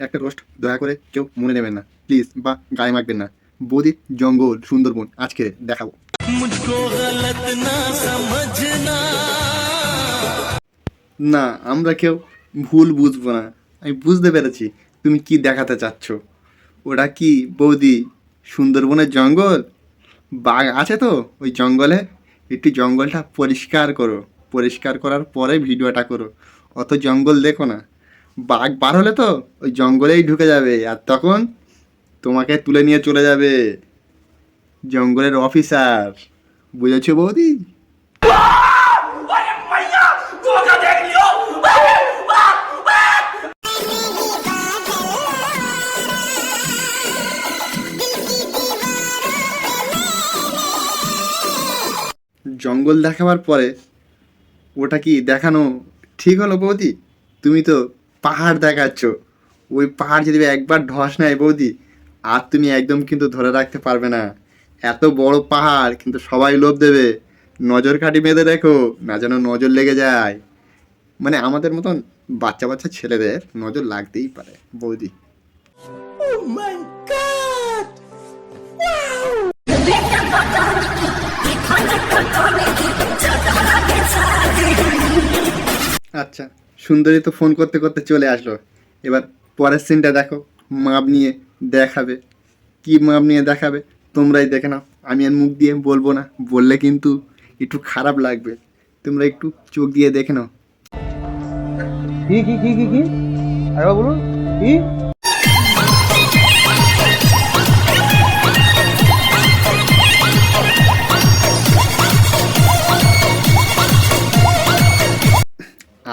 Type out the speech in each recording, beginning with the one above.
একটা রোস্ট দয়া করে কেউ মনে নেবেন না। প্লিজ বা গায়ে মাখবেন না। বদি জঙ্গল সুন্দরবন আজকে দেখাবো। না আমরা কেউ ভুল বুঝব না। আমি বুঝতে পেরেছি তুমি কি দেখাতে চাচ্ছ। ওটা কি বৌদি সুন্দরবনের জঙ্গল? বাঘ আছে তো ওই জঙ্গলে? একটু জঙ্গলটা পরিষ্কার করো। পরিষ্কার করার পরে ভিডিওটা করো। অত জঙ্গল দেখো না। বাঘ বার হলে তো ওই জঙ্গলেই ঢুকে যাবে, আর তখন তোমাকে তুলে নিয়ে চলে যাবে জঙ্গলের অফিসার বুঝেছ বৌদি? জঙ্গল দেখাবার পরে ওটা কি দেখানো ঠিক হলো বৌদি? তুমি তো পাহাড় দেখাচ্ছ। ওই পাহাড় যদি একবার ধস নেয় বৌদি আর তুমি একদম কিন্তু ধরে রাখতে পারবে না। এত বড় পাহাড় কিন্তু সবাই লোভ দেবে। নজর কাটি বেঁধে দেখো না যেন নজর লেগে যায়। মানে আমাদের মতন বাচ্চা বাচ্চা ছেলেদের নজর লাগতেই পারে বৌদি। আচ্ছা সুন্দরী তো ফোন করতে করতে চলে আসলো। এবার পরের সিনটা দেখো, মাপ নিয়ে দেখাবে। কি মাপ নিয়ে দেখাবে, তোমরাই দেখে নাও। আমি আর মুখ দিয়ে বলব না, বললে কিন্তু একটু খারাপ লাগবে। তোমরা একটু চোখ দিয়ে দেখে নাও। কি কি কি কি কি? আরেকবার বলুন। কি?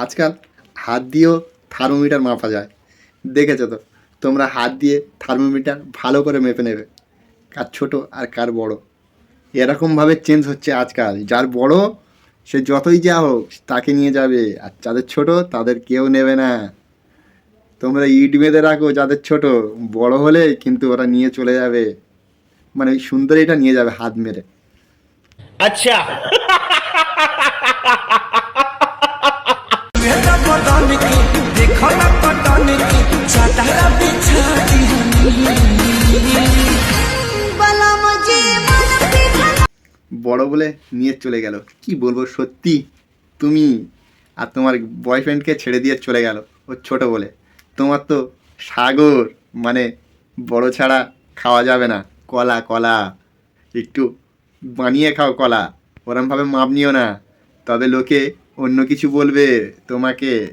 আজকাল হাত দিয়েও থার্মোমিটার মাপা যায়। দেখেছ তো? তোমরা হাত দিয়ে থার্মোমিটার ভালো করে মেপে নেবে, কার ছোট আর কার বড়। এরকমভাবে চেঞ্জ হচ্ছে আজকাল। যার বড়, সে যতই যা হোক, তাকে নিয়ে যাবে। আর যাদের ছোট, তাদের কেউ নেবে না। তোমরা ইট বেঁধে রাখো, যাদের ছোট। বড় হলে কিন্তু ওরা নিয়ে চলে যাবে। মানে সুন্দর এটা নিয়ে যাবে হাত মেরে। আচ্ছা। বড় বলে নিয়ে চলে গেল। কি বলব সত্যি? তুমি আর তোমার বয়ফ্রেন্ডকে ছেড়ে দিয়ে চলে গেল ও ছোট বলে। তোমার তো সাগর মানে বড় ছাড়া খাওয়া যাবে না। কলা কলা। একটু বানিয়ে খাও কলা। ওরমভাবে মাপ নিও না। তবে লোকে অন্য কিছু বলবে তোমাকে।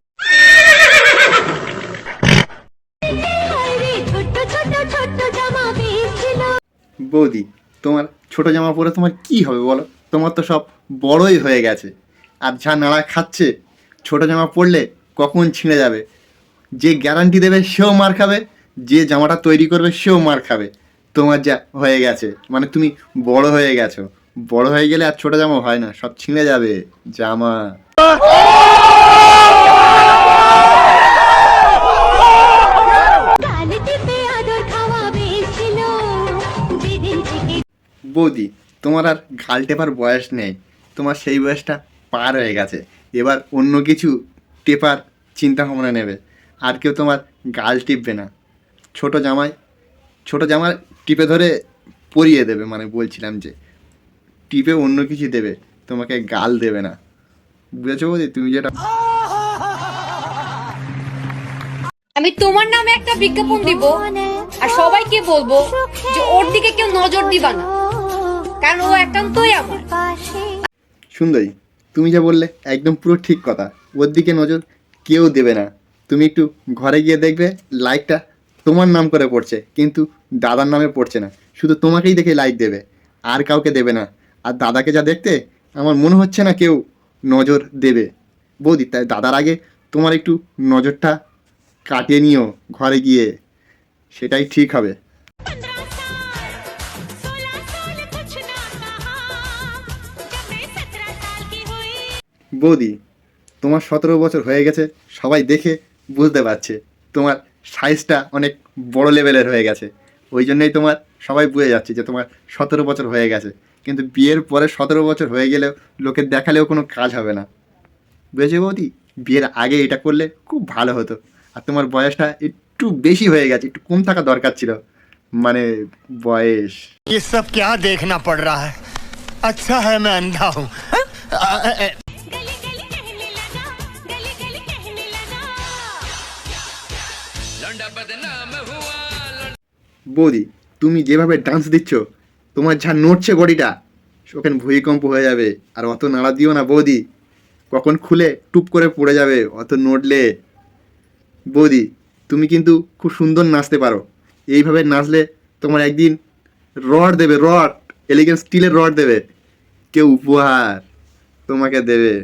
বৌদি, তোমার ছোট জামা পরে তোমার কি হবে বলো? তোমার তো সব বড়ই হয়ে গেছে। আর যা নাড়া খাচ্ছে, ছোট জামা পরলে কখন ছিঁড়ে যাবে? যে গ্যারান্টি দেবে সেও মার খাবে, যে জামাটা তৈরি করবে সেও মার খাবে। তোমার যা হয়ে গেছে মানে তুমি বড় হয়ে গেছো। বড় হয়ে গেলে আর ছোট জামা হয় না, সব ছিঁড়ে যাবে জামা। বৌদি, তোমার আর ঘাল টেপার বয়স নেই। তোমার সেই বয়সটা পার হয়ে গেছে। এবার অন্য কিছু টেপার চিন্তা ভাবনা নেবে। আর কেউ তোমার গাল টিপবে না। ছোট জামাই, ছোট জামা টিপে ধরে পরিয়ে দেবে মানে বলছিলাম যে, টিপে অন্য কিছু দেবে, তোমাকে গাল দেবে না। বুঝেছ বৌদি? তুমি যেটা আমি তোমার নামে একটা বিজ্ঞাপন দিব, আর সবাইকে বলব যে ওর দিকে কেউ নজর দিবা না। কারণ ও একান্তই আমার। সুন্দরী, তুমি যা বললে একদম পুরো ঠিক কথা। ওর দিকে নজর কেউ দেবে না। তুমি একটু ঘরে গিয়ে দেখবে লাইকটা তোমার নাম করে পড়ছে, কিন্তু দাদার নামে পড়ছে না। শুধু তোমাকেই দেখে লাইক দেবে, আর কাউকে দেবে না। আর দাদাকে যা দেখতে, আমার মনে হচ্ছে না কেউ নজর দেবে। বৌদি, তাই দাদার আগে তোমার একটু নজরটা কাটিয়ে নিও ঘরে গিয়ে। সেটাই ঠিক হবে। বৌদি তোমার সতেরো বছর হয়ে গেছে সবাই দেখে বুঝতে পারছে তোমার সাইজটা অনেক বড় লেভেলের হয়ে গেছে ওই জন্যই তোমার সবাই বুঝে যাচ্ছে যে তোমার সতেরো বছর হয়ে গেছে কিন্তু বিয়ের পরে সতেরো বছর হয়ে গেলেও লোকে দেখালেও কোনো কাজ হবে না বুঝেছো বৌদি বিয়ের আগে এটা করলে খুব ভালো হতো আর তোমার বয়সটা একটু একটু বেশি হয়ে গেছে একটু কম থাকা দরকার ছিল মানে বয়স ये सब क्या देखना पड़ रहा है अच्छा है मैं अंधा हूँ বৌদি, তুমি যেভাবে ডান্স দিচ্ছ, তোমার যা নড়ছে বডিটা ওখানে ভূমিকম্প হয়ে যাবে, আর অত নাড়া দিও না বৌদি। কখন খুলে টুপ করে পড়ে যাবে, অত নড়লে। বৌদি, তুমি কিন্তু খুব সুন্দর নাচতে পারো। এইভাবে নাচলে তোমার একদিন রড দেবে, রড এলিগেন্ট স্টিলের রড দেবে। কেউ উপহার তোমাকে দেবে।